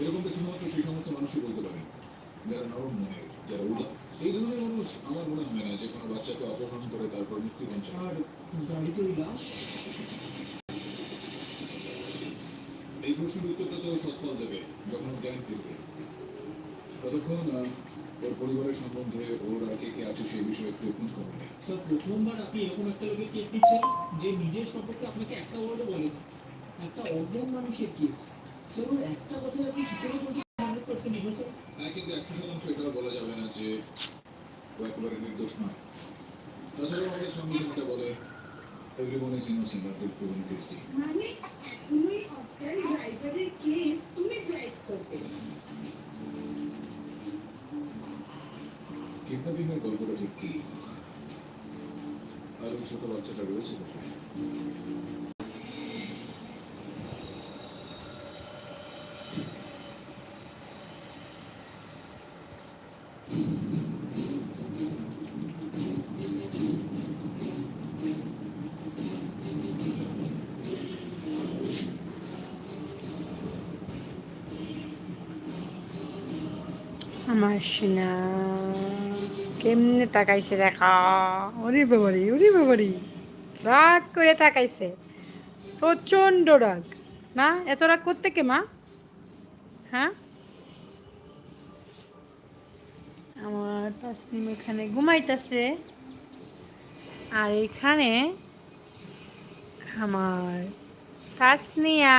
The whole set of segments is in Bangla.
এরকম তো শুধুমাত্র সেই সমস্ত মানুষই বলতে পারে। যারা নরম মনে যারা উদার। এই ধরনের মানুষ আমার মনে হয় না যে কোনো বাচ্চাকে অপহরণ করে তারপর মৃত্যুদণ্ড চায়। আর গাড়িতে ওই লাশ এই প্রশ্নের উত্তরটা তো সৎফল দেবে যখন জ্ঞান ফিরবে। ততক্ষণ ওর পরিবারের সম্বন্ধে ওর কে কে আছে সেই বিষয়ে একটু খোঁজ খবর নেই। স্যার প্রথমবার আপনি এরকম একটা লোকের কেস নিচ্ছেন যে নিজের সম্পর্কে আপনাকে একটা ওয়ার্ডও বলে না। একটা অজ্ঞান মানুষের কেস হ্যাঁ কিন্তু একশো শতাংশ এটাও বলা যাবে না যে একেবারে নির্দোষ নয়। তাছাড়া আমাদের সংবিধানটা বলে everyone is innocent until proven guilty মানে এখনই অজ্ঞান ড্রাইভারের কেস তুমি ড্রাইভ করবে। কিডন্যাপিং এর গল্পটা ঠিক কি? আর ছোট বাচ্চাটা রয়েছে আমার সোনা কেমনে তাকাইছে দেখা? ওরে বাবারি ওরে বাবারি। রাগ করে তাকাইছে। প্রচণ্ড রাগ। না এত রাগ করতে কে মা? হ্যাঁ? আমার তাসনিম এখানে ঘুমাইতেছে। আর এখানে আমার তাসনিয়া।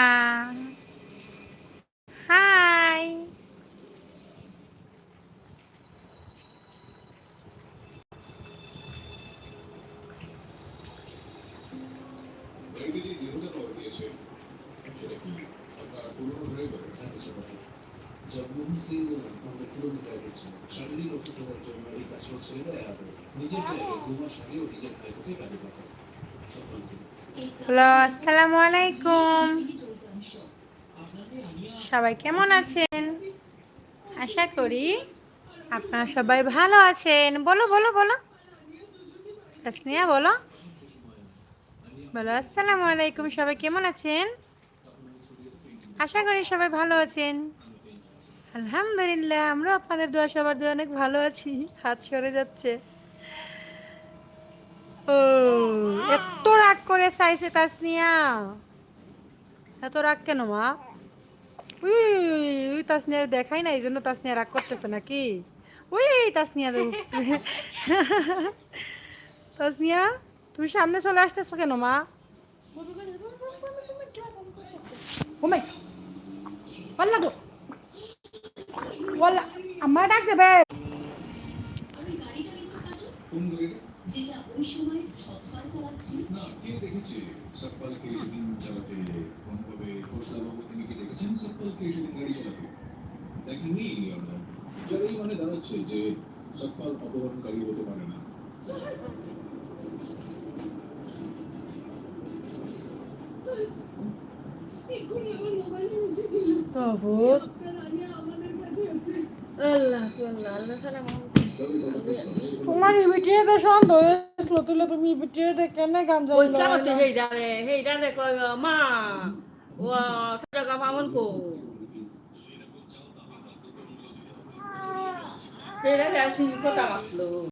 গাড়িতে যে দেহটা পাওয়া গিয়েছে সেটা কি আপনার পুরনো ড্রাইভার জগমোহন সিং নব্বই কিলোমিটার গেছেন শারীরিক অসুস্থতার জন্য এই কাজটা ছেড়ে দেয় আর নিজের জায়গায় দু মাস আগে নিজের ভাইকে কাজে পাঠায়। হ্যালো আসসালামু আলাইকুম। সবাই কেমন আছেন? আশা করি আপনারা সবাই ভালো আছেন। বলো বলো বলো। তাসনিয়া বলো। বলো আসসালামু আলাইকুম, সবাই কেমন আছেন? আশা করি সবাই ভালো আছেন। আলহামদুলিল্লাহ আমরা আপনাদের দোয়া, সবার দোয়া অনেক ভালো আছি। হাত সরে যাচ্ছে। ও, এত রাগ করে চাইছে তাসনিয়া। এত রাগ কেন, মা? উই উই তাসনিয়া দেখাই না এই জন্য তাসনিয়া রাগ করতেছে নাকি? উই তাসনিয়া তাসনিয়া? তুমি সামনে চলে আসতেছো কেন, মা? আমার ডাক দেবে। সৎপাল মানে যে সতপাল অপহরণকারী হতে পারে না। সবাই তোমার ইবিটিতে সন্দেহ হয়েছিল তুলে তুমি ইবিটিতে কেন গান পয়সা মতে হেইডারে হেইডারে কয় মা ও টাকা পাবন কো? হেইডারে আর কি কথা বাতলো